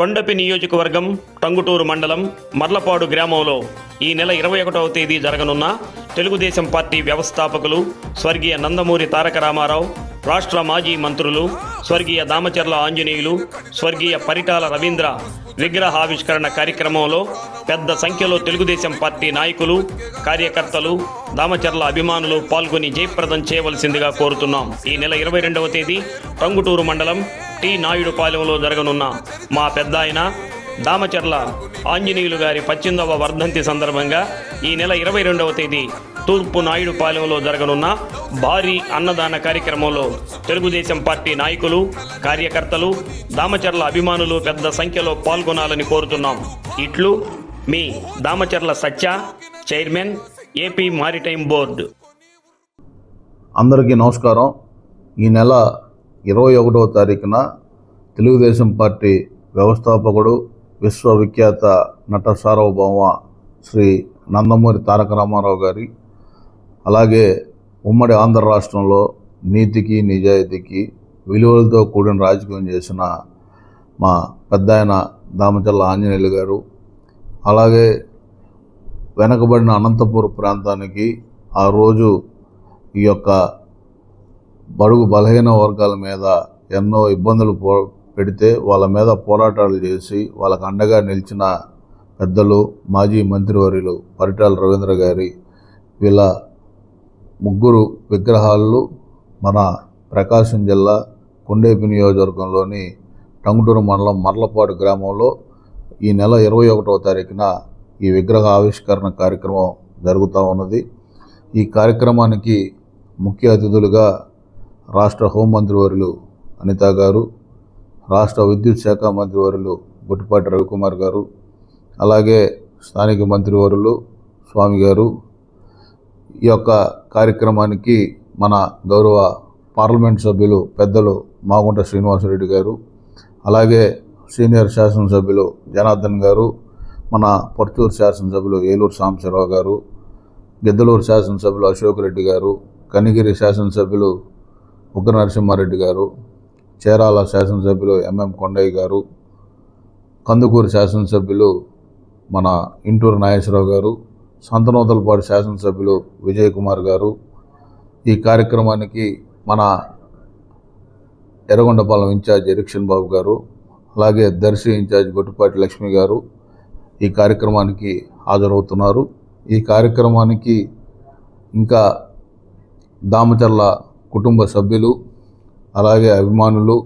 కొండపి నియోజకవర్గం టంగుటూరు మండలం మర్లపాడు గ్రామంలో ఈ నెల ఇరవై ఒకటవ తేదీ జరగనున్న తెలుగుదేశం పార్టీ వ్యవస్థాపకులు స్వర్గీయ నందమూరి తారక రామారావు రాష్ట్ర మాజీ మంత్రులు స్వర్గీయ దామచర్ల ఆంజనేయులు స్వర్గీయ పరిటాల రవీంద్ర విగ్రహావిష్కరణ కార్యక్రమంలో పెద్ద సంఖ్యలో తెలుగుదేశం పార్టీ నాయకులు కార్యకర్తలు దామచర్ల అభిమానులు పాల్గొని జయప్రదం చేయవలసిందిగా కోరుతున్నాం. ఈ నెల ఇరవై రెండవ తేదీ టంగుటూరు మండలం టి నాయుడుపాలెంలో జరగనున్న మా పెద్ద ఆయన దామచర్ల ఆంజనేయులు గారి పద్దెనిమిదవ వర్ధంతి సందర్భంగా ఈ నెల ఇరవై రెండవ తేదీ తూర్పు నాయుడుపాలెంలో జరగనున్న భారీ అన్నదాన కార్యక్రమంలో తెలుగుదేశం పార్టీ నాయకులు కార్యకర్తలు దామచర్ల అభిమానులు పెద్ద సంఖ్యలో పాల్గొనాలని కోరుతున్నాం. ఇట్లు మీ Damacharla Satya chairman AP maritime board. అందరికీ నమస్కారం. ఈ నెల ఇరవై ఒకటవ తారీఖున తెలుగుదేశం పార్టీ వ్యవస్థాపకుడు విశ్వవిఖ్యాత నట సార్వభౌమ శ్రీ నందమూరి తారక రామారావు గారి అలాగే ఉమ్మడి ఆంధ్ర రాష్ట్రంలో నీతికి నిజాయితీకి విలువలతో కూడిన రాజకీయం చేసిన మా పెద్ద ఆయన దామచల్ల ఆంజనేయులు గారు అలాగే వెనకబడిన అనంతపురం ప్రాంతానికి ఆ రోజు ఈ యొక్క బడుగు బలహీన వర్గాల మీద ఎన్నో ఇబ్బందులు పో పెడితే వాళ్ళ మీద పోరాటాలు చేసి వాళ్ళకు అండగా నిలిచిన పెద్దలు మాజీ మంత్రివర్యులు పరిటాల రవీంద్ర గారి వీళ్ళ ముగ్గురు విగ్రహాలు మన ప్రకాశం జిల్లా కొండేపి నియోజకవర్గంలోని టంగుటూరు మండలం మర్లపాడు గ్రామంలో ఈ నెల ఇరవై ఒకటవ తారీఖున ఈ విగ్రహ ఆవిష్కరణ కార్యక్రమం జరుగుతూ ఉన్నది. ఈ కార్యక్రమానికి ముఖ్య అతిథులుగా రాష్ట్ర హోంమంత్రివర్యులు అనిత గారు రాష్ట్ర విద్యుత్ శాఖ మంత్రివర్యులు గుట్టిపాటి రవికుమార్ గారు అలాగే స్థానిక మంత్రివర్యులు స్వామి గారు. ఈ యొక్క కార్యక్రమానికి మన గౌరవ పార్లమెంట్ సభ్యులు పెద్దలు మాగుంట శ్రీనివాసరెడ్డి గారు అలాగే సీనియర్ శాసనసభ్యులు జనార్దన్ గారు మన పర్చూరు శాసనసభ్యులు ఏలూరు సాంబశివరావు గారు గిద్దలూరు శాసనసభ్యులు అశోక్ రెడ్డి గారు కనిగిరి శాసనసభ్యులు ఉగ్ర నరసింహారెడ్డి గారు చేరాల శాసనసభ్యులు ఎంఎం కొండయ్య గారు కందుకూరు శాసనసభ్యులు మన ఇంటూరు నాగేశ్వరరావు గారు సంతనూతలపాడు శాసనసభ్యులు విజయ్ కుమార్ గారు. ఈ కార్యక్రమానికి మన ఎర్రగొండపాలెం ఇన్ఛార్జ్ ఎరిక్షన్ బాబు గారు అలాగే దర్శి ఇన్ఛార్జ్ గొట్టుపాటి లక్ష్మి గారు ఈ కార్యక్రమానికి హాజరవుతున్నారు. ఈ కార్యక్రమానికి ఇంకా దామచర్ల కుటుంబ సభ్యులు అలాగే అభిమానులు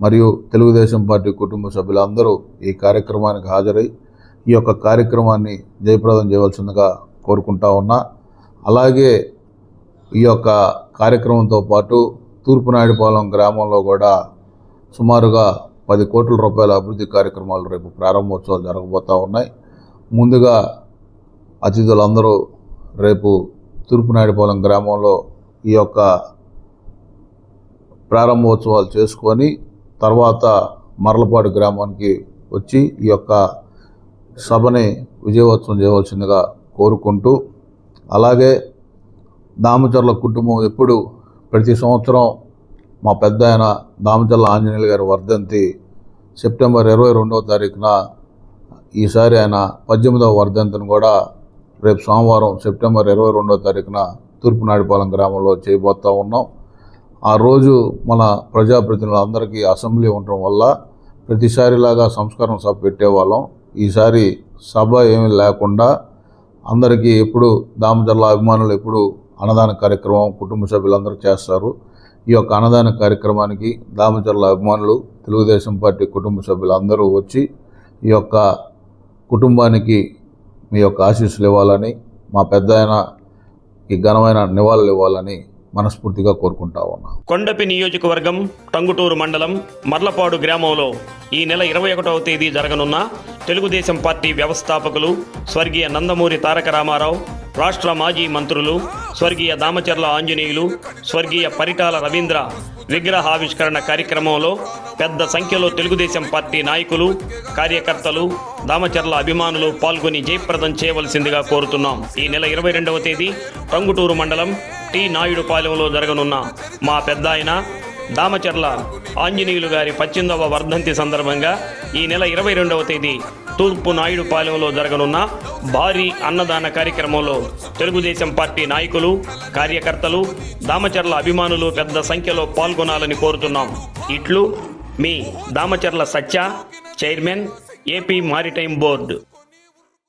మరియు తెలుగుదేశం పార్టీ కుటుంబ సభ్యులందరూ ఈ కార్యక్రమానికి హాజరై ఈ యొక్క కార్యక్రమాన్ని జయప్రదం చేయవలసిందిగా కోరుకుంటా ఉన్నా. అలాగే ఈ యొక్క కార్యక్రమంతో పాటు తూర్పునాయుడుపాలెం గ్రామంలో కూడా సుమారుగా పది కోట్ల రూపాయల అభివృద్ధి కార్యక్రమాలు రేపు ప్రారంభోత్సవాలు జరగబోతూ ఉన్నాయి. ముందుగా అతిథులందరూ రేపు తూర్పునాయుడుపాలెం గ్రామంలో ఈ యొక్క ప్రారంభోత్సవాలు చేసుకొని తర్వాత మరలపాడు గ్రామానికి వచ్చి ఈ యొక్క సభని విజయోత్సవం చేయవలసిందిగా కోరుకుంటూ అలాగే దామచర్ల కుటుంబం ఎప్పుడు ప్రతి సంవత్సరం మా పెద్ద ఆయన దామచర్ల ఆంజనేయులు గారి వర్ధంతి సెప్టెంబర్ ఇరవై రెండవ తారీఖున ఈసారి ఆయన పద్దెనిమిదవ వర్ధంతిని కూడా రేపు సోమవారం సెప్టెంబర్ ఇరవై రెండవ తారీఖున తూర్పునాడిపాలెం గ్రామంలో చేయబోతూ ఉన్నాం. ఆ రోజు మన ప్రజాప్రతినిధులందరికీ అసెంబ్లీ ఉండటం వల్ల ప్రతిసారిలాగా సంస్కరణ సభ పెట్టేవాళ్ళం. ఈసారి సభ ఏమీ లేకుండా అందరికీ ఎప్పుడు దామచర్ల అభిమానులు ఎప్పుడు అన్నదాన కార్యక్రమం కుటుంబ సభ్యులందరూ చేస్తారు. ఈ యొక్క అన్నదాన కార్యక్రమానికి దామచర్ల అభిమానులు తెలుగుదేశం పార్టీ కుటుంబ సభ్యులు అందరూ వచ్చి ఈ యొక్క కుటుంబానికి మీ యొక్క ఆశీస్సులు ఇవ్వాలని మా పెద్ద ఆయనకి ఘనమైన నివాళులు ఇవ్వాలని మనస్ఫూర్తిగా కోరుకుంటా ఉన్నా. కొండపి నియోజకవర్గం టంగుటూరు మండలం మర్లపాడు గ్రామంలో ఈ నెల ఇరవై ఒకటవ తేదీ జరగనున్న తెలుగుదేశం పార్టీ వ్యవస్థాపకులు స్వర్గీయ నందమూరి తారక రామారావు రాష్ట్ర మాజీ మంత్రులు స్వర్గీయ దామచర్ల ఆంజనేయులు స్వర్గీయ పరిటాల రవీంద్ర విగ్రహావిష్కరణ కార్యక్రమంలో పెద్ద సంఖ్యలో తెలుగుదేశం పార్టీ నాయకులు కార్యకర్తలు దామచర్ల అభిమానులు పాల్గొని జయప్రదం చేయవలసిందిగా కోరుతున్నాం. ఈ నెల ఇరవై రెండవ తేదీ టంగుటూరు మండలం టి. నాయుడుపాలెంలో జరగనున్న మా పెద్ద ఆయన దామచర్ల ఆంజనేయులు గారి పద్దెనిమిదవ వర్ధంతి సందర్భంగా ఈ నెల ఇరవై రెండవ తేదీ తూర్పు నాయుడుపాలెంలో జరగనున్న భారీ అన్నదాన కార్యక్రమంలో తెలుగుదేశం పార్టీ నాయకులు కార్యకర్తలు దామచర్ల అభిమానులు పెద్ద సంఖ్యలో పాల్గొనాలని కోరుతున్నాం. ఇట్లు మీ Damacharla Satya chairman AP maritime board.